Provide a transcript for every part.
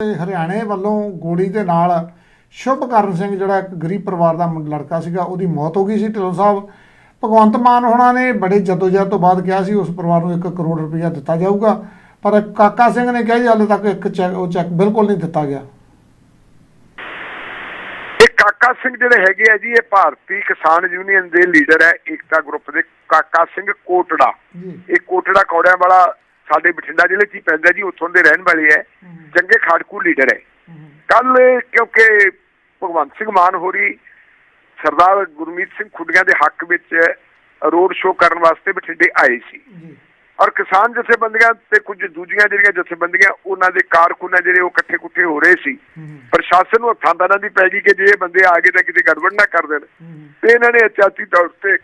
ਤੇ ਹਰਿਆਣੇ ਵੱਲੋਂ ਗੋਲੀ ਦੇ ਨਾਲ ਸ਼ੁਭਕਰਨ ਸਿੰਘ ਜਿਹੜਾ ਇੱਕ ਗਰੀਬ ਪਰਿਵਾਰ ਦਾ ਲੜਕਾ ਸੀਗਾ ਉਹਦੀ ਮੌਤ ਹੋ ਗਈ ਸੀ ਢਿੱਲੋਂ ਸਾਹਿਬ। ਭਗਵੰਤ ਮਾਨ ਹੋਣਾ ਨੇ ਬੜੇ ਜਦੋਜਹਿਦ ਤੋਂ ਬਾਅਦ ਕਿਹਾ ਸੀ ਉਸ ਪਰਿਵਾਰ ਨੂੰ 1 ਕਰੋੜ ਰੁਪਇਆ ਦਿੱਤਾ ਜਾਊਗਾ। ਪਰ ਕਾਕਾ ਸਿੰਘ ਨੇ ਕਿਹਾ ਜੀ ਹਾਲੇ ਤੱਕ ਇੱਕ ਚੈੱਕ ਉਹ ਚੈੱਕ ਬਿਲਕੁਲ ਨਹੀਂ ਦਿੱਤਾ ਗਿਆ। ਇਹ ਕਾਕਾ ਸਿੰਘ ਜਿਹੜੇ ਹੈਗੇ ਆ ਜੀ ਇਹ ਭਾਰਤੀ ਕਿਸਾਨ ਯੂਨੀਅਨ ਦੇ ਲੀਡਰ ਹੈ ਏਕਤਾ ਗਰੁੱਪ ਦੇ ਕਾਕਾ ਸਿੰਘ ਕੋਟੜਾ। ਇਹ ਕੋਟੜਾ ਕੌੜਿਆਂ ਵਾਲਾ ਸਾਡੇ ਬਠਿੰਡਾ ਜ਼ਿਲ੍ਹੇ 'ਚ ਹੀ ਪੈਂਦਾ ਜੀ ਉੱਥੋਂ ਦੇ ਰਹਿਣ ਵਾਲੇ ਹੈ। ਚੰਗੇ ਖਾੜਕੂ ਲੀਡਰ ਹੈ। ਕੱਲ ਕਿਉਂਕਿ ਭਗਵੰਤ ਸਿੰਘ ਮਾਨ ਹੋਰੀ ਸਰਦਾਰ ਗੁਰਮੀਤ ਸਿੰਘ ਖੁੱਡੀਆਂ ਦੇ ਹੱਕ ਵਿੱਚ ਰੋਡ ਸ਼ੋਅ ਕਰਨ ਵਾਸਤੇ ਬਠਿੰਡੇ ਆਏ ਸੀ। ਔਰ ਕਿਸਾਨ ਜਥੇਬੰਦੀਆਂ ਤੇ ਕੁਝ ਦੂਜੀਆਂ ਜਿਹੜੀਆਂ ਜਥੇਬੰਦੀਆਂ ਉਹਨਾਂ ਦੇ ਕਾਰਕੁਨ ਜਿਹੜੇ ਉਹ ਇਕੱਠੇ ਕੁੱਠੇ ਹੋ ਰਹੇ ਸੀ। ਪ੍ਰਸ਼ਾਸਨ ਨੂੰ ਹੱਥਾਂ ਪੈਰਾਂ ਦੀ ਪੈ ਗਈ ਕਿ ਜੇ ਇਹ ਬੰਦੇ ਆ ਗਏ ਤਾਂ ਕਿਤੇ ਗੜਬੜ ਨਾ ਕਰ ਦੇਣ। ਤੇ ਇਹਨਾਂ ਨੇ ਅਚਾਤੀ ਤੌਰ ਤੇ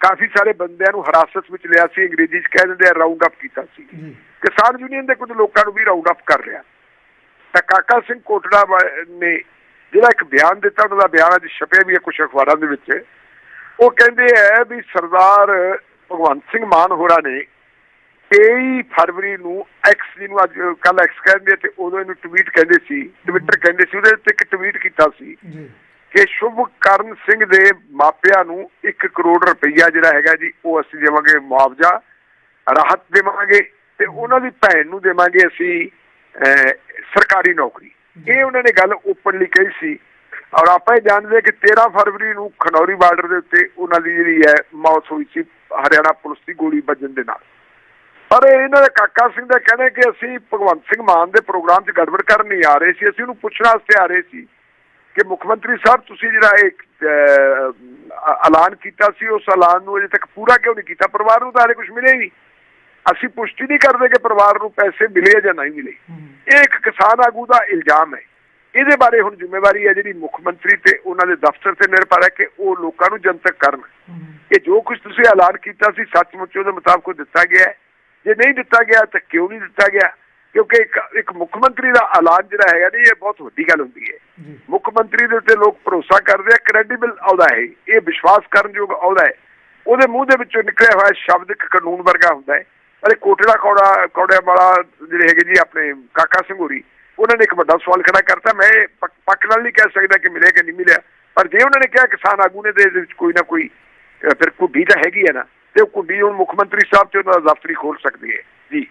ਕਾਫੀ ਸਾਰੇ ਬੰਦਿਆਂ ਨੂੰ ਹਿਰਾਸਤ ਵਿੱਚ ਲਿਆ ਸੀ ਅੰਗਰੇਜ਼ੀ 'ਚ ਕਹਿ ਦਿੰਦੇ ਆ ਰਾਉਂਡ ਅਪ ਕੀਤਾ ਸੀ। ਜੀ ਕਿਸਾਨ ਯੂਨੀਅਨ ਦੇ ਕੁਝ ਲੋਕਾਂ ਨੂੰ ਵੀ ਰਾਉਂਡ ਅਪ ਕਰ ਲਿਆ। ਤਾਂ ਕਾਕਾ ਸਿੰਘ ਕੋਟੜਾ ਨੇ ਜਿਹੜਾ ਇੱਕ ਬਿਆਨ ਦਿੱਤਾ ਉਹਨਾਂ ਦਾ ਬਿਆਨ ਅੱਜ ਛਪਿਆ ਵੀ ਹੈ ਕੁਝ ਅਖਬਾਰਾਂ ਦੇ ਵਿੱਚ। ਉਹ ਕਹਿੰਦੇ ਹੈ ਵੀ ਸਰਦਾਰ ਭਗਵੰਤ ਸਿੰਘ ਮਾਨ ਹੋਰਾਂ ਨੇ 23 ਫਰਵਰੀ ਨੂੰ ਐਕਸ ਜਿਹਨੂੰ ਅੱਜ ਕੱਲ ਐਕਸ ਕਹਿੰਦੇ ਆ ਤੇ ਉਦੋਂ ਇਹਨੂੰ ਟਵੀਟ ਕਹਿੰਦੇ ਸੀ ਟਵਿੱਟਰ ਕਹਿੰਦੇ ਸੀ ਉਹਦੇ ਉੱਤੇ ਇੱਕ ਟਵੀਟ ਕੀਤਾ ਸੀ। ਜੀ। ਕਿ ਸ਼ੁਭਕਰਨ ਸਿੰਘ ਦੇ ਮਾਪਿਆਂ ਨੂੰ 1 ਕਰੋੜ ਰੁਪਈਆ ਜਿਹੜਾ ਹੈਗਾ ਜੀ ਉਹ ਅਸੀਂ ਦੇਵਾਂਗੇ ਮੁਆਵਜ਼ਾ ਰਾਹਤ ਦੇਵਾਂਗੇ ਤੇ ਉਹਨਾਂ ਦੀ ਭੈਣ ਨੂੰ ਦੇਵਾਂਗੇ ਅਸੀਂ ਅਹ, ਸਰਕਾਰੀ ਨੌਕਰੀ। ਇਹ ਉਹਨਾਂ ਨੇ ਗੱਲ ਓਪਨਲੀ ਕਹੀ ਸੀ। ਔਰ ਆਪਾਂ ਇਹ ਜਾਣਦੇ ਕਿ 13 ਫਰਵਰੀ ਨੂੰ ਖਨੌਰੀ ਬਾਰਡਰ ਦੇ ਉੱਤੇ ਉਹਨਾਂ ਦੀ ਜਿਹੜੀ ਹੈ ਮੌਤ ਹੋਈ ਸੀ ਹਰਿਆਣਾ ਪੁਲਿਸ ਦੀ ਗੋਲੀ ਵੱਜਣ ਦੇ ਨਾਲ। ਪਰ ਇਹਨਾਂ ਦਾ ਕਾਕਾ ਸਿੰਘ ਦਾ ਕਹਿਣਾ ਕਿ ਅਸੀਂ ਭਗਵੰਤ ਸਿੰਘ ਮਾਨ ਦੇ ਪ੍ਰੋਗਰਾਮ 'ਚ ਗੜਬੜ ਕਰਨ ਨਹੀਂ ਆ ਰਹੇ ਸੀ ਅਸੀਂ ਉਹਨੂੰ ਪੁੱਛਣ ਵਾਸਤੇ ਆ ਰਹੇ ਸੀ। ਕਿ ਮੁੱਖ ਮੰਤਰੀ ਸਾਹਿਬ ਤੁਸੀਂ ਜਿਹੜਾ ਇੱਕ ਐਲਾਨ ਕੀਤਾ ਸੀ ਉਸ ਐਲਾਨ ਨੂੰ ਅਜੇ ਤੱਕ ਪੂਰਾ ਕਿਉਂ ਨਹੀਂ ਕੀਤਾ? ਪਰਿਵਾਰ ਨੂੰ ਤਾਂ ਹਾਲੇ ਕੁਝ ਮਿਲਿਆ ਹੀ ਨਹੀਂ। ਅਸੀਂ ਪੁਸ਼ਟੀ ਨਹੀਂ ਕਰਦੇ ਕਿ ਪਰਿਵਾਰ ਨੂੰ ਪੈਸੇ ਮਿਲੇ ਜਾਂ ਨਹੀਂ ਮਿਲੇ। ਇਹ ਇੱਕ ਕਿਸਾਨ ਆਗੂ ਦਾ ਇਲਜ਼ਾਮ ਹੈ। ਇਹਦੇ ਬਾਰੇ ਹੁਣ ਜ਼ਿੰਮੇਵਾਰੀ ਹੈ ਜਿਹੜੀ ਮੁੱਖ ਮੰਤਰੀ ਤੇ ਉਹਨਾਂ ਦੇ ਦਫ਼ਤਰ ਤੇ ਨਿਰਭਰ ਹੈ ਕਿ ਉਹ ਲੋਕਾਂ ਨੂੰ ਜਨਤਕ ਕਰਨ। ਕਿ ਜੋ ਕੁਝ ਤੁਸੀਂ ਐਲਾਨ ਕੀਤਾ ਸੀ ਸੱਚਮੁੱਚ ਉਹਦੇ ਮੁਤਾਬਕ ਦਿੱਤਾ ਗਿਆ ਜੇ ਨਹੀਂ ਦਿੱਤਾ ਗਿਆ ਤਾਂ ਕਿਉਂ ਨਹੀਂ ਦਿੱਤਾ ਗਿਆ? ਕਿਉਂਕਿ ਇੱਕ ਇੱਕ ਮੁੱਖ ਮੰਤਰੀ ਦਾ ਐਲਾਨ ਜਿਹੜਾ ਹੈਗਾ ਨਹੀਂ ਇਹ ਬਹੁਤ ਵੱਡੀ ਗੱਲ ਹੁੰਦੀ ਹੈ। ਜੀ। ਮੁੱਖ ਮੰਤਰੀ ਦੇ ਉੱਤੇ ਲੋਕ ਭਰੋਸਾ ਕਰਦੇ ਆ ਕ੍ਰੈਡੀਬਲ ਅਹੁਦਾ ਹੈ। ਇਹ ਵਿਸ਼ਵਾਸ ਕਰਨਯੋਗ ਅਹੁਦਾ ਹੈ। ਉਹਦੇ ਮੂੰਹ ਦੇ ਵਿੱਚੋਂ ਨਿਕਲਿਆ ਹੋਇਆ ਸ਼ਬਦ ਇੱਕ ਕਾਨੂੰਨ ਵਰਗਾ ਹੁੰਦਾ ਹੈ। ਪਰ ਇਹ ਕੋਟੜਾ ਕੌੜਾ ਕੌੜਿਆਂ ਵਾਲਾ ਜਿਹੜੇ ਹੈਗੇ ਜੀ ਆਪਣੇ ਕਾਕਾ ਸਿੰਘ ਹੋਰੀ ਉਹਨਾਂ ਨੇ ਇੱਕ ਵੱਡਾ ਸਵਾਲ ਖੜਾ ਕਰਤਾ। ਮੈਂ ਪੱਕ ਨਾਲ ਨਹੀਂ ਕਹਿ ਸਕਦਾ ਕਿ ਮਿਲਿਆ ਕਿ ਨਹੀਂ ਮਿਲਿਆ। ਪਰ ਜੇ ਉਹਨਾਂ ਨੇ ਕਿਹਾ ਕਿਸਾਨ ਆਗੂ ਨੇ ਦੇ ਵਿੱਚ ਕੋਈ ਨਾ ਕੋਈ ਫਿਰ ਕੁੱਡੀ ਤਾਂ ਹੈਗੀ ਹੈ ਨਾ। ਤੇ ਉਹ ਕੁੱਡੀ ਹੁਣ ਮੁੱਖ ਮੰਤਰੀ ਸਾਹਿਬ ਤੇ ਉਹਨਾਂ ਦਾ ਦਫ਼ਤਰੀ ਖੋਲ ਸਕਦੀ ਹੈ। ਜੀ।